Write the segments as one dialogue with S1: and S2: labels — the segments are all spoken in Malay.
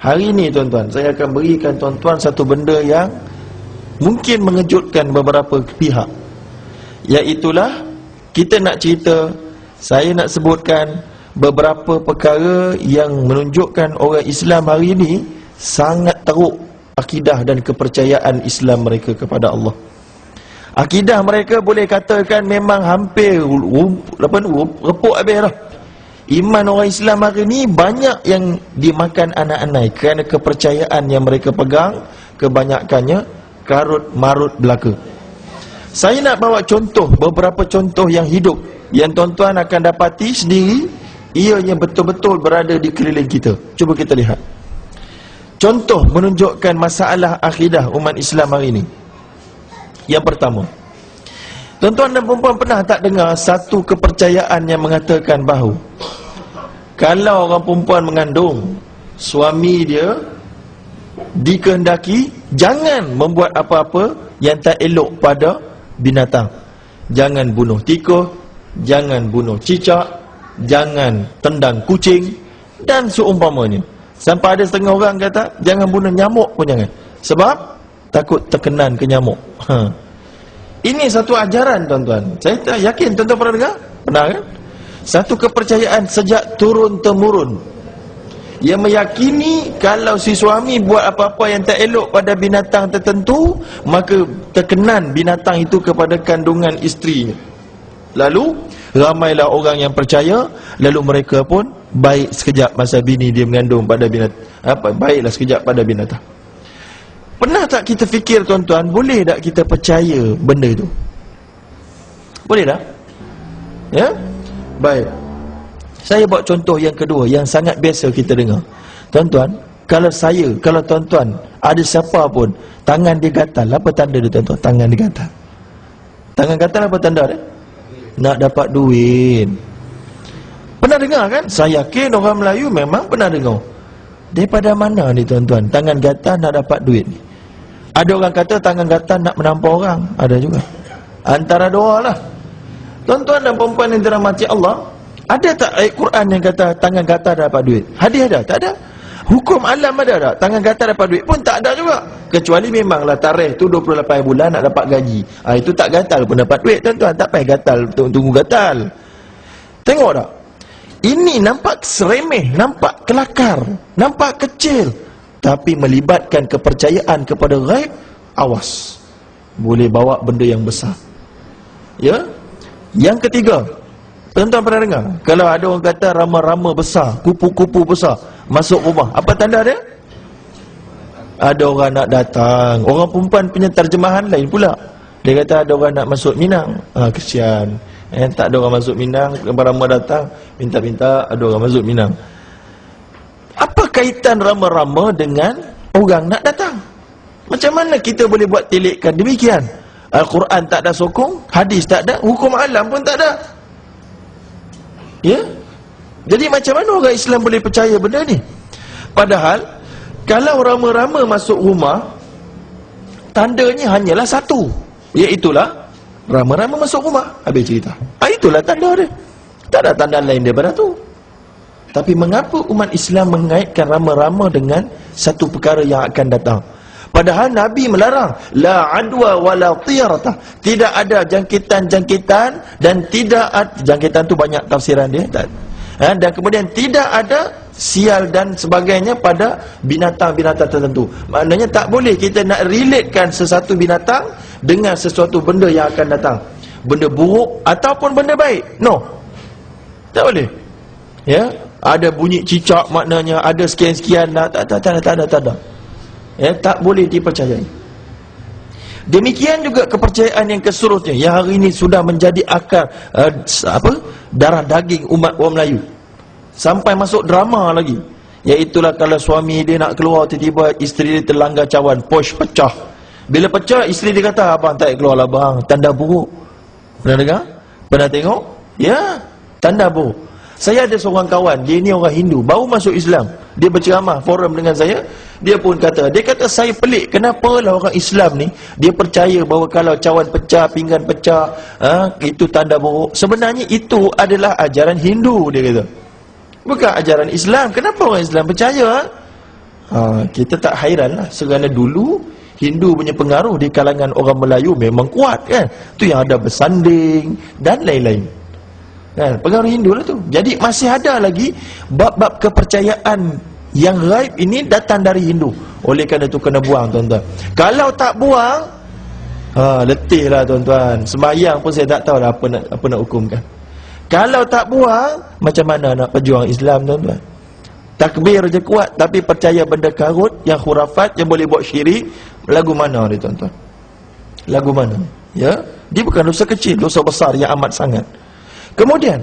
S1: Hari ini tuan-tuan, saya akan berikan tuan-tuan satu benda yang mungkin mengejutkan beberapa pihak. Iaitulah kita nak cerita, saya nak sebutkan beberapa perkara yang menunjukkan orang Islam hari ini sangat teruk akidah dan kepercayaan Islam mereka kepada Allah. Akidah mereka boleh katakan memang hampir apa repuk habis dah. Iman orang Islam hari ini banyak yang dimakan anak-anak kerana kepercayaan yang mereka pegang kebanyakannya karut marut belaka. Saya nak bawa contoh beberapa contoh yang hidup yang tuan-tuan akan dapati sendiri ianya betul-betul berada di keliling kita. Cuba kita lihat. Contoh menunjukkan masalah akidah umat Islam hari ini. Yang pertama, tuan-tuan dan perempuan pernah tak dengar satu kepercayaan yang mengatakan bahawa kalau orang perempuan mengandung, suami dia dikehendaki jangan membuat apa-apa yang tak elok pada binatang. Jangan bunuh tikus, jangan bunuh cicak, jangan tendang kucing dan seumpamanya. Sampai ada setengah orang kata jangan bunuh nyamuk pun jangan. Sebab takut terkenan ke nyamuk. Ha. Ini satu ajaran tuan-tuan. Saya tak yakin tuan-tuan pernah dengar? Pernah kan? Satu kepercayaan sejak turun temurun. Yang meyakini kalau si suami buat apa-apa yang tak elok pada binatang tertentu, maka terkenan binatang itu kepada kandungan isterinya. Lalu ramailah orang yang percaya, lalu mereka pun baik sekejap masa bini dia mengandung pada binatang. Apa baiklah sekejap pada binatang. Pernah tak kita fikir tuan-tuan, boleh tak kita percaya benda itu? Boleh tak? Ya? Baik. Saya buat contoh yang kedua yang sangat biasa kita dengar. Tuan-tuan, kalau saya, kalau tuan-tuan ada siapa pun tangan dia gatal, apa tanda dia tuan-tuan? Tangan dia gatal. Tangan gatal apa tanda dia? Nak dapat duit. Pernah dengar kan? Saya yakin orang Melayu memang pernah dengar. Daripada mana ni tuan-tuan? Tangan gatal nak dapat duit ni. Ada orang kata tangan gatal nak menampar orang. Ada juga. Antara doa lah. Tuan-tuan dan perempuan yang dirahmati Allah, ada tak ayat Quran yang kata tangan gatal dapat duit? Hadis ada? Tak ada. Hukum alam ada tak? Tangan gatal dapat duit pun tak ada juga. Kecuali memanglah tarikh tu 28 bulan nak dapat gaji. Ha, itu tak gatal pun dapat duit tuan-tuan. Tak payah gatal, tunggu gatal. Tengok tak? Ini nampak seremeh, nampak kelakar, nampak kecil tapi melibatkan kepercayaan kepada ghaib awas boleh bawa benda yang besar ya yang ketiga tuan-tuan pernah dengar? Kalau ada orang kata rama-rama besar kupu-kupu besar masuk rumah apa tanda dia? Ada orang nak datang. Orang perempuan punya terjemahan lain pula. Dia kata ada orang nak masuk Minang. Ah kesian. Eh tak ada orang masuk Minang rama datang minta-minta ada orang masuk Minang. Apa kaitan rama-rama dengan orang nak datang? Macam mana kita boleh buat tilikkan? Demikian? Al-Quran tak ada sokong, hadis tak ada, hukum alam pun tak ada. Ya? Jadi macam mana orang Islam boleh percaya benda ni? Padahal, kalau rama-rama masuk rumah, tandanya hanyalah satu. Iaitulah, rama-rama masuk rumah. Habis cerita. Ha, itulah tanda dia. Tak ada tanda lain daripada tu. Tapi mengapa umat Islam mengaitkan rama-rama dengan satu perkara yang akan datang? Padahal Nabi melarang la adwa wala tiyarata. Tidak ada jangkitan-jangkitan dan tidak ada, jangkitan tu banyak tafsiran dia tak. Ha, dan kemudian tidak ada sial dan sebagainya pada binatang-binatang tertentu. Maknanya tak boleh kita nak relatekan sesuatu binatang dengan sesuatu benda yang akan datang. Benda buruk ataupun benda baik. No. Tak boleh. Ya, ada bunyi cicak maknanya ada sekian-sekian tak tak tak tak tak tak tak ya tak boleh dipercayai. Demikian juga kepercayaan yang keseluruhnya. Yang hari ini sudah menjadi akar uh, apa? Darah daging umat orang Melayu. Sampai masuk drama lagi. Iaitulah kalau suami dia nak keluar tiba-tiba isteri dia terlanggar cawan. Posh pecah. Bila pecah isteri dia kata abang tak keluar lah bang tanda buruk. Pernah dengar? Pernah tengok? Ya tanda buruk. Saya ada seorang kawan, dia ni orang Hindu, baru masuk Islam. Dia berceramah forum dengan saya, dia pun kata, dia kata saya pelik, kenapa lah orang Islam ni, dia percaya bahawa kalau cawan pecah, pinggan pecah, ha, itu tanda buruk. Sebenarnya itu adalah ajaran Hindu, dia kata. Bukan ajaran Islam. Kenapa orang Islam percaya? Ha? Ha, kita tak hairan lah Kerana dulu Hindu punya pengaruh di kalangan orang Melayu memang kuat kan Tu yang ada bersanding Dan lain-lain kan? Pengaruh Hindu lah tu. Jadi masih ada lagi Bab-bab kepercayaan Yang raib ini datang dari Hindu. Oleh kerana tu kena buang tuan-tuan. Kalau tak buang ha, Letih lah tuan-tuan. Semayang pun saya tak tahu apa nak, apa nak hukumkan. Kalau tak buang Macam mana nak perjuang Islam tuan-tuan? Takbir je kuat Tapi percaya benda karut Yang khurafat Yang boleh buat syirik Lagu mana ni tuan-tuan? Lagu mana? Ya? Dia bukan dosa kecil Dosa besar yang amat sangat Kemudian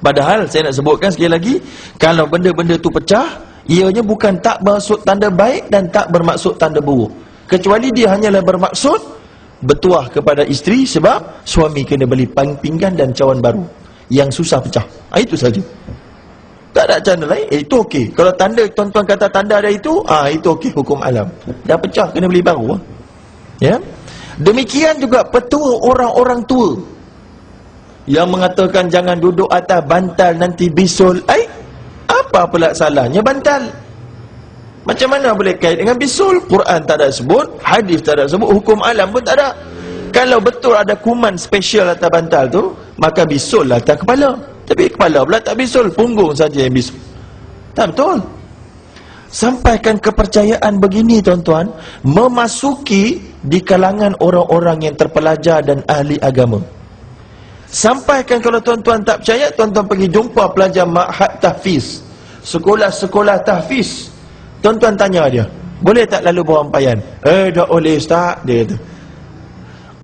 S1: Padahal saya nak sebutkan sekali lagi Kalau benda-benda tu pecah Ianya bukan tak bermaksud tanda baik Dan tak bermaksud tanda buruk Kecuali dia hanyalah bermaksud Bertuah kepada isteri Sebab suami kena beli pinggan dan cawan baru Yang susah pecah ha, Itu saja tak ada cara lain, eh, itu okey. Kalau tanda tuan-tuan kata tanda ada itu, ah itu okey hukum alam. Dah pecah kena beli baru. Ah. Ya. Demikian juga petua orang-orang tua yang mengatakan jangan duduk atas bantal nanti bisul. Ai, apa pula salahnya bantal? Macam mana boleh kait dengan bisul? Quran tak ada sebut, hadis tak ada sebut, hukum alam pun tak ada. Kalau betul ada kuman special atas bantal tu, maka bisul lah atas kepala. Tapi kepala pula tak bisul, punggung saja yang bisul. Tak betul. Sampaikan kepercayaan begini tuan-tuan, memasuki di kalangan orang-orang yang terpelajar dan ahli agama. Sampaikan kalau tuan-tuan tak percaya, tuan-tuan pergi jumpa pelajar ma'had tahfiz. Sekolah-sekolah tahfiz. Tuan-tuan tanya dia, boleh tak lalu berampayan? Eh, tak boleh ustaz, dia kata.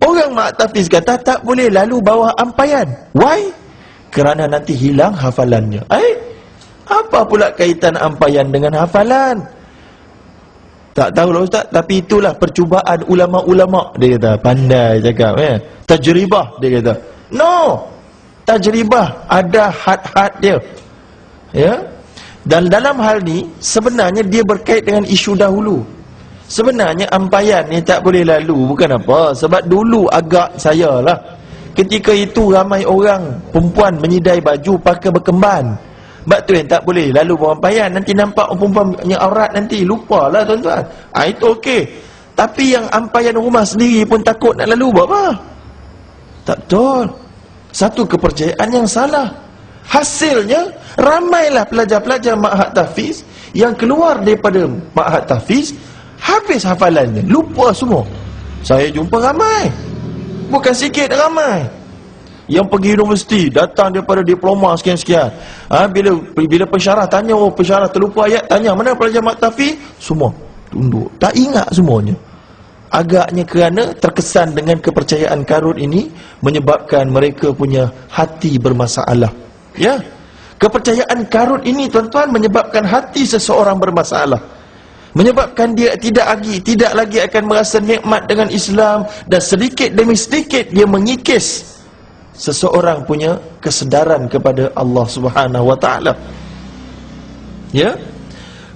S1: Orang ma'had tahfiz kata, tak boleh lalu bawah ampayan. Why? kerana nanti hilang hafalannya. Eh, apa pula kaitan ampayan dengan hafalan? Tak tahu lah ustaz, tapi itulah percubaan ulama-ulama dia kata. Pandai cakap eh. Tajribah dia kata. No. Tajribah ada had-had dia. Ya. Dan dalam hal ni sebenarnya dia berkait dengan isu dahulu. Sebenarnya ampayan ni tak boleh lalu bukan apa sebab dulu agak saya lah Ketika itu ramai orang perempuan menyidai baju pakai berkemban. Sebab tu yang tak boleh lalu payan nanti nampak perempuan yang aurat nanti lupalah tuan-tuan. Ah itu okey. Tapi yang ampayan rumah sendiri pun takut nak lalu buat apa? Tak betul. Satu kepercayaan yang salah. Hasilnya ramailah pelajar-pelajar Ma'had Tahfiz yang keluar daripada Ma'had Tahfiz habis hafalannya, lupa semua. Saya jumpa ramai. Bukan sikit ramai Yang pergi universiti Datang daripada diploma sekian-sekian ha, Bila bila pensyarah tanya Oh pensyarah terlupa ayat Tanya mana pelajar maktafi Semua tunduk Tak ingat semuanya Agaknya kerana terkesan dengan kepercayaan karut ini Menyebabkan mereka punya hati bermasalah. Ya. Kepercayaan karut ini tuan-tuan Menyebabkan hati seseorang bermasalah. Menyebabkan dia tidak lagi tidak lagi akan merasa nikmat dengan Islam dan sedikit demi sedikit dia mengikis seseorang punya kesedaran kepada Allah Subhanahu wa taala. Ya.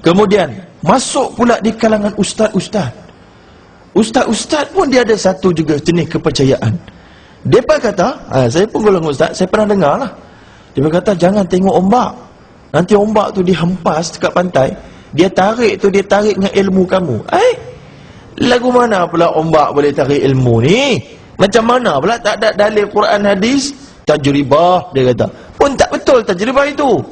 S1: Kemudian masuk pula di kalangan ustaz-ustaz ustaz-ustaz pun dia ada satu juga jenis kepercayaan depa kata ha, saya pun golongan ustaz saya pernah dengar lah dia kata jangan tengok ombak nanti ombak tu dihempas dekat pantai dia tarik tu dia tarik dengan ilmu kamu. Eh? Lagu mana pula ombak boleh tarik ilmu ni? Macam mana pula tak ada dalil Quran hadis? Tajribah dia kata. Pun tak betul tajribah itu.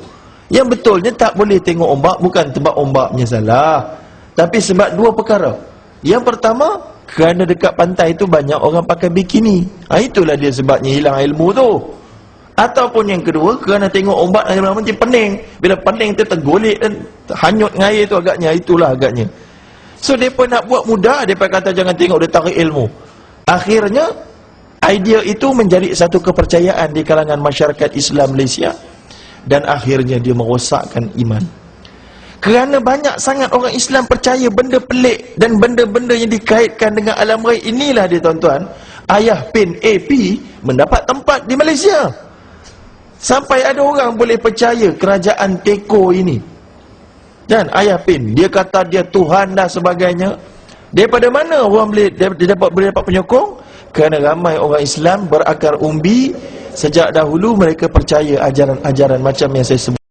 S1: Yang betulnya tak boleh tengok ombak bukan sebab ombaknya salah. Tapi sebab dua perkara. Yang pertama, kerana dekat pantai itu banyak orang pakai bikini. Ha, itulah dia sebabnya hilang ilmu tu. Ataupun yang kedua kerana tengok ombak yang lama macam pening. Bila pening tu tergolek dan hanyut dengan air tu agaknya. Itulah agaknya. So mereka nak buat mudah. Mereka kata jangan tengok dia tarik ilmu. Akhirnya idea itu menjadi satu kepercayaan di kalangan masyarakat Islam Malaysia. Dan akhirnya dia merosakkan iman. Kerana banyak sangat orang Islam percaya benda pelik dan benda-benda yang dikaitkan dengan alam raib inilah dia tuan-tuan. Ayah pin AP mendapat tempat di Malaysia. Sampai ada orang boleh percaya kerajaan Teko ini. Dan ayah pin, dia kata dia Tuhan dan sebagainya. Daripada mana orang boleh dia, dia dapat boleh dapat penyokong? Kerana ramai orang Islam berakar umbi sejak dahulu mereka percaya ajaran-ajaran macam yang saya sebut.